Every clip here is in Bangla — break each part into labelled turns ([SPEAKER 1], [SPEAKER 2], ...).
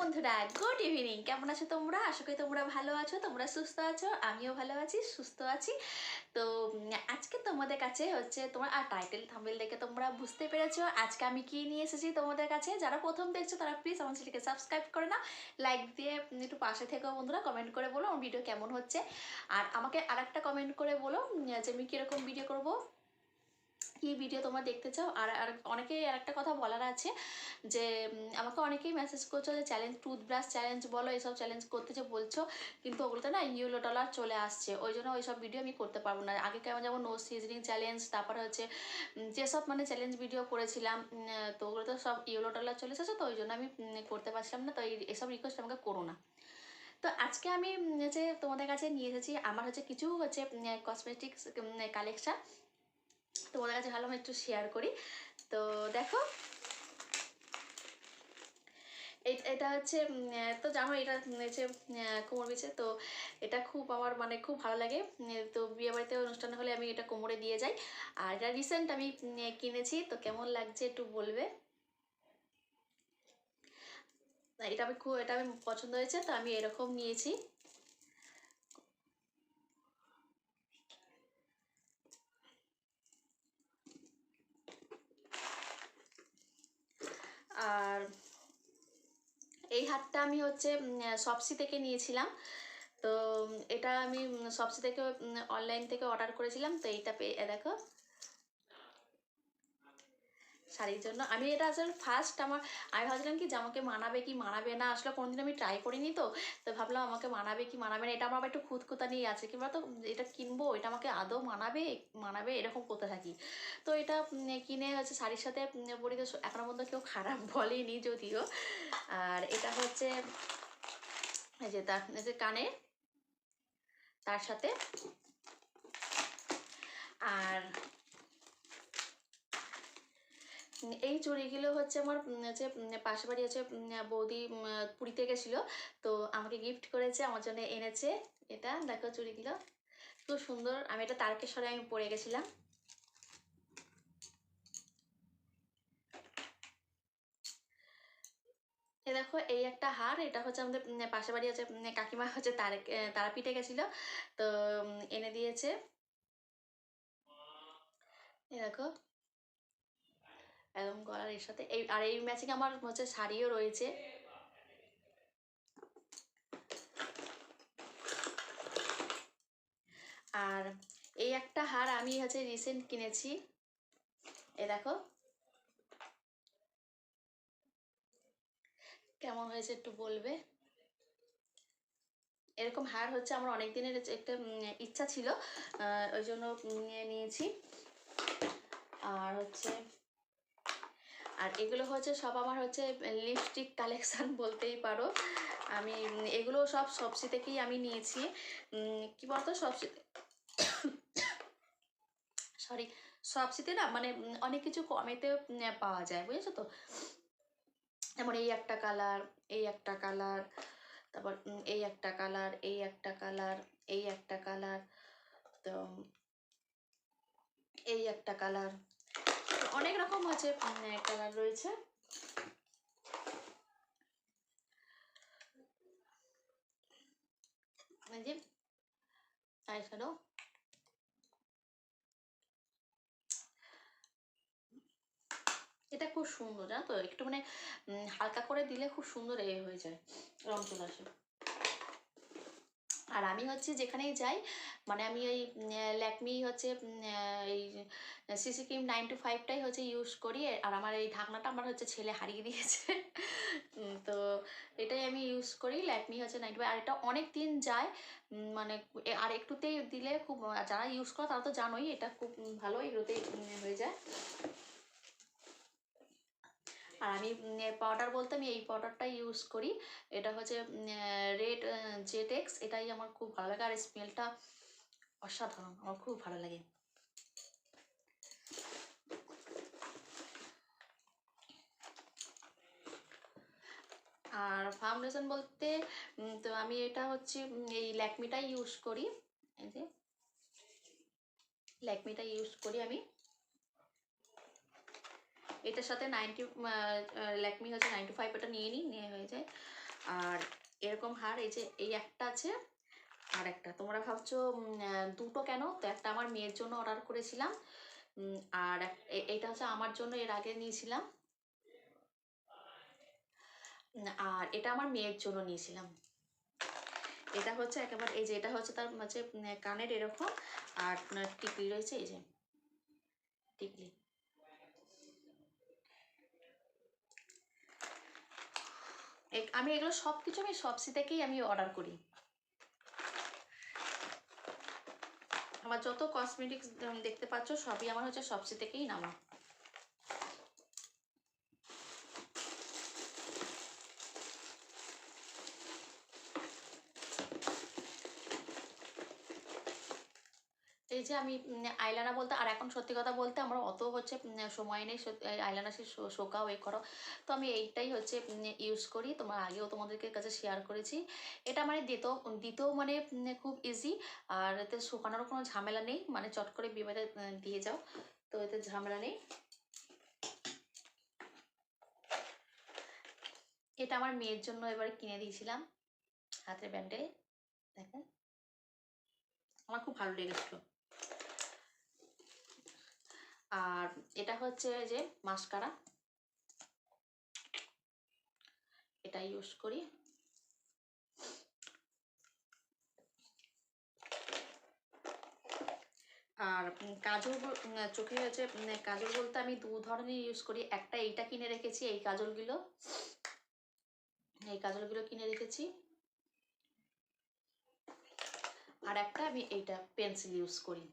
[SPEAKER 1] বন্ধুরা গুড ইভিনিং কেমন আছো তোমরা? আশা করি তোমরা ভালো আছো, তোমরা সুস্থ আছো, আমিও ভালো আছি, সুস্থ আছি। তো আজকে তোমাদের কাছে হচ্ছে তোমার, আর টাইটেল থাম্বেল দেখে তোমরা বুঝতে পেরেছ, আজকে আমি কি নিয়ে এসেছি তোমাদের কাছে? যারা প্রথম দেখছ, তারা প্লিজ আমার চ্যানেলকে সাবস্ক্রাইব করে না লাইক দিয়ে একটু পাশে থেকেও বন্ধুরা কমেন্ট করে বলো আমার ভিডিও কেমন হচ্ছে। আর আমাকে আরেকটা কমেন্ট করে বলো যে আমি কীরকম ভিডিও করব। কি ভিডিও তোমরা দেখতে চাও? আর আর অনেকেই আর একটা কথা বলার আছে যে আমাকে অনেকেই মেসেজ করছ যে চ্যালেঞ্জ টুথব্রাশ চ্যালেঞ্জ বলো, এসব চ্যালেঞ্জ করতে যে বলছো, কিন্তু ওগুলোতে না ইউলো ডলার চলে আসছে। ওই জন্য ওই সব ভিডিও আমি করতে পারব না। আগে কেমন যেমন নো সিজনিং চ্যালেঞ্জ তারপরে হচ্ছে যেসব মানে চ্যালেঞ্জ ভিডিও করেছিলাম তো ওগুলো তো সব ইউলো ডলার চলে এসেছে, তো ওই জন্য আমি করতে পারছিলাম না, তো এসব রিকোয়েস্ট আমাকে করো না। তো আজকে আমি হচ্ছে তোমাদের কাছে নিয়ে এসেছি, আমার হচ্ছে কিছু হচ্ছে কসমেটিক্স কালেকশন তোমাদের কাছে ভালো আমি একটু শেয়ার করি। তো দেখো এটা হচ্ছে তো জানো এটা হচ্ছে কোমর বিছে, তো এটা খুব আমার মানে খুব ভালো লাগে। তো বিয়ে বাড়িতে অনুষ্ঠান হলে আমি এটা কোমরে দিয়ে যাই। আর এটা রিসেন্ট আমি কিনেছি, তো কেমন লাগছে একটু বলবে? এটা আমি খুব, এটা আমি পছন্দ হয়েছে, তো আমি এরকম নিয়েছি। আর এই হারটা আমি হচ্ছে সপসি থেকে নিয়েছিলাম। তো এটা আমি সপসি থেকে অনলাইন থেকে অর্ডার করেছিলাম। তো এইটা পেয়ে দেখো শাড়ির জন্য। আমি এটা আসলে ফার্স্ট আমার, আমি ভাবছিলাম কি যে আমাকে মানাবে কি মানাবে না? আসলে কোনোদিন আমি ট্রাই করিনি তো তো ভাবলাম আমাকে মানাবে কি মানাবে না? এটা আমার একটু খুঁতখুতা নিয়ে আছে কিংবা তো এটা কিনবো, এটা আমাকে আদৌ মানাবে মানাবে? এরকম করতে থাকি। তো এটা কিনে হচ্ছে শাড়ির সাথে পরি তো এখনও পর্যন্ত কেউ খারাপ বলেনি যদিও। আর এটা হচ্ছে, এই যে তার যে কানে, তার সাথে। আর এই চুড়িগুলো হচ্ছে আমার হচ্ছে পাশের বাড়ি হচ্ছে বৌদি পুরীতে গেছিল তো আমাকে গিফট করেছে, আমার জন্য এনেছে। এটা দেখো চুড়িগুলো খুব সুন্দর। আমি এটা তারকেশ্বরে আমি পরে গেছিলাম। এ দেখো, এই একটা হার। এটা হচ্ছে আমাদের পাশের বাড়ি হচ্ছে কাকিমা হচ্ছে তার তারাপীঠে গেছিল। তো এনে দিয়েছে। এ দেখো একদম গলার এর সাথে, এই, আর এই ম্যাচিং আমার হচ্ছে শাড়িও রয়েছে। আর এই একটা হার আমি হচ্ছে রিসেন্ট কিনেছি। এ দেখো। কেমন হয়েছে একটু বলবে? এরকম হার হচ্ছে আমার অনেক দিনের একটা ইচ্ছা ছিল ওই জন্য নিয়ে নিয়েছি। আর হচ্ছে আর এগুলো হচ্ছে সব আমার হচ্ছে লিপস্টিক কালেকশান বলতেই পারো। আমি, এগুলো সব সবসি থেকেই আমি নিয়েছি। কি বলতো সবসি সরি সবসিতে না মানে অনেক কিছু কমেতে পাওয়া যায়, বুঝেছ তো? যেমন এই একটা কালার এই একটা কালার তারপর এই একটা কালার এই একটা কালার এই একটা কালার তো, এই একটা কালার অনেক রকম হচ্ছে কালার রয়েছে। এটা খুব সুন্দর, জানো তো? একটু মানে হালকা করে দিলে খুব সুন্দর এ হয়ে যায়, রং চলে আসে। আর আমি হচ্ছে যেখানেই যাই মানে আমি ওই ল্যাকমি হচ্ছে এই সিসি ক্রিম নাইন টু ফাইভটাই হচ্ছে ইউজ করি। আর আমার এই ঢাকনাটা আমার হচ্ছে ছেলে হারিয়ে দিয়েছে। তো এটাই আমি ইউজ করি। ল্যাকমি হচ্ছে নাইন টু আর এটা অনেক দিন যায় মানে আর একটুতেই দিলে খুব, যারা ইউজ করে তারা তো জানোই, এটা খুব ভালো এগুলোতেই হয়ে যায়। আর আমি পাউডার বলতে আমি এই পাউডারটাই ইউজ করি। এটা হচ্ছে রেড জেটেক্স এটাই আমার খুব ভালো লাগে আর স্মেলটা অসাধারণ। আমার খুব ভালো লাগে। আর ফাউন্ডেশন বলতে তো আমি এটা হচ্ছে এই ল্যাকমিটাই ইউজ করি। এই যে ল্যাকমিটা ইউজ করি আমি। এটার সাথে নাইনটি ল্যাকমি হচ্ছে নাইনটি ফাইভ এটা নিয়ে নিই, নিয়ে হয়ে যায়। আর এরকম হার, এই যে এই একটা আছে, আর একটা। তোমরা ভাবছ দুটো কেন? তো একটা আমার মেয়ের জন্য অর্ডার করেছিলাম আর এটা হচ্ছে আমার জন্য, এর আগে নিয়েছিলাম। আর এটা আমার মেয়ের জন্য নিয়েছিলাম। এটা হচ্ছে একেবারে, এই যে এটা হচ্ছে তার, হচ্ছে কানের এরকম, আর টিকলি রয়েছে, এই যে। টিকলি। আমি এগুলো সব কিছু আমি সবসি থেকেই আমি অর্ডার করি। আমার যত কসমেটিক্স দেখতে পাচ্ছ, সবই আমার হচ্ছে সবসি থেকেই নামা। যে আমি আইলানা বলতে, আর এখন সত্যি কথা বলতে আমার অত হচ্ছে সময় নেই আইলানা সে শোকাও এ করো। তো আমি এইটাই হচ্ছে ইউজ করি, তোমার আগেও তোমাদেরকে কাছে শেয়ার করেছি। এটা মানে দিতেও দিতেও মানে খুব ইজি আর এতে শুকানোর কোনো ঝামেলা নেই মানে চট করে বিবারে দিয়ে যাও, তো এতে ঝামেলা নেই। এটা আমার মেয়ের জন্য এবারে কিনে দিয়েছিলাম, হাতের ব্যান্ডেল দেখেন আমার খুব ভালো লেগেছিল। আর এটা হচ্ছে যে মাস্কারা। এটা ইউজ করি। আর কাজল চোখে হচ্ছে কাজল বলতে আমি দু ধরনের ইউজ করি। একটা এইটা কিনে রেখেছি, এই কাজলগুলো। এই কাজলগুলো কিনে রেখেছি। আর একটা আমি এইটা পেন্সিল ইউজ করি।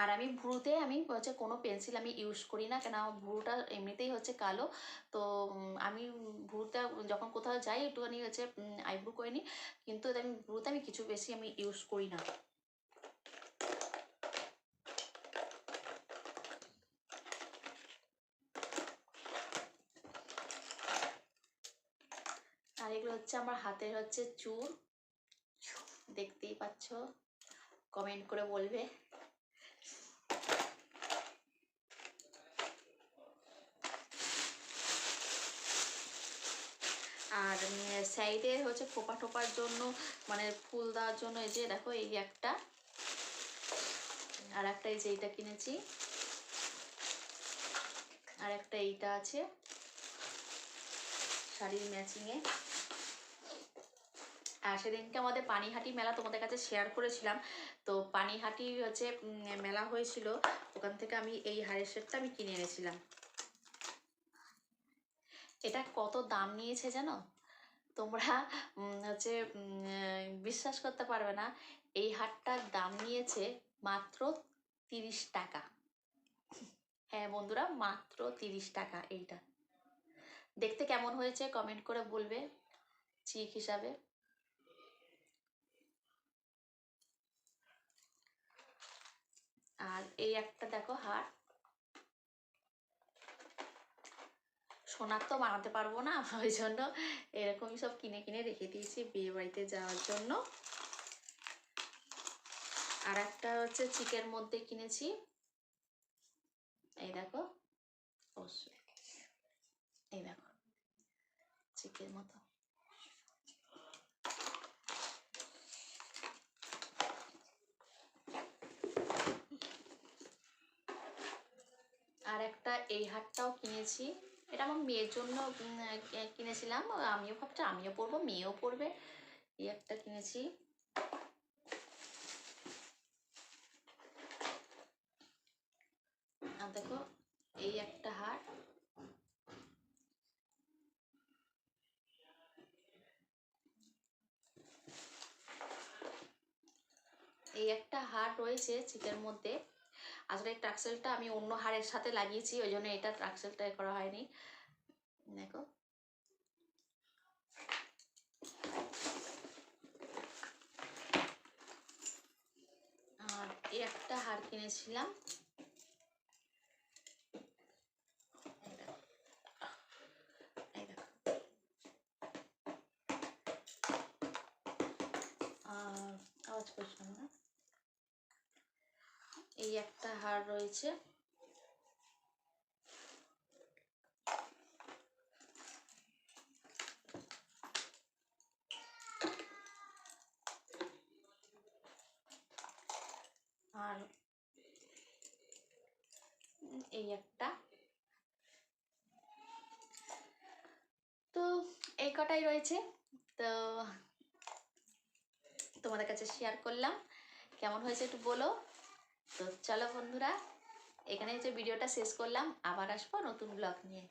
[SPEAKER 1] আর আমি ভ্রুতে আমি হচ্ছে কোনো পেন্সিল আমি ইউজ করি না, কেন আমার ভ্রুটা এমনিতেই হচ্ছে কালো। তো আমি ভ্রুটা যখন কোথাও যাই একটুখানি হচ্ছে আইব্রু করে নিই, কিন্তু আমি ভ্রুতে আমি কিছু বেশি আমি ইউজ করি না। আর এগুলো হচ্ছে আমার হাতের হচ্ছে চুর দেখতেই পাচ্ছ কমেন্ট করে বলবে আর সাইডে হচ্ছে খোপা টোপার জন্য মানে ফুল দেওয়ার জন্য এই যে দেখো এই একটা। আর একটা এই যে এইটা কিনেছি। আর একটা এইটা আছে শাড়ির ম্যাচিংয়ে আর সেদিনকে আমাদের পানিহাটি মেলা তোমাদের কাছে শেয়ার করেছিলাম। তো পানিহাটি হচ্ছে মেলা হয়েছিল, ওখান থেকে আমি এই হারের সেটটা আমি কিনে এনেছিলাম। এটা কত দাম নিয়েছে জানো? তোমরা হচ্ছে বিশ্বাস করতে পারবে না, এই হারটার দাম নিয়েছে মাত্র তিরিশ টাকা। হ্যাঁ বন্ধুরা, মাত্র তিরিশ টাকা এইটা। দেখতে কেমন হয়েছে কমেন্ট করে বলবে চিক হিসাবে। আর এই একটা দেখো হার সোনার তো বানাতে পারব না, ওই জন্য এরকমই সব কিনে কিনে রেখে দিয়েছি বিয়ে বাড়িতে যাওয়ার জন্য। আর একটা হচ্ছে চিকের মধ্যে কিনেছি। এই দেখো, অবশ্যই। এই দেখো, চিকের মতো। আর একটা এই হারটাও কিনেছি। এটা আমার মেয়ের জন্য কিনেছিলাম। আমিও ভাবছি, আমিও পরবো, মেয়েও পরবে। এই একটা কিনেছি। আর দেখো, এই একটা হার। এই একটা হার রয়েছে চিকের মধ্যে। আসলে এই ট্রাক্সেলটা আমি অন্য হারের সাথে লাগিয়েছি, ওই জন্য এটা ট্রাক্সেলটা করা হয়নি। দেখো। আর এই একটা হার কিনেছিলাম। আওয়াজ করছিলাম না? এই একটা হার রয়েছে। আর এই একটা। তো এই কটাই রয়েছে। তো তোমাদের কাছে শেয়ার করলাম। কেমন হয়েছে একটু বলো। তো চলো বন্ধুরা এখানে হচ্ছে ভিডিওটা শেষ করলাম আবার আসব নতুন ব্লগ নিয়ে।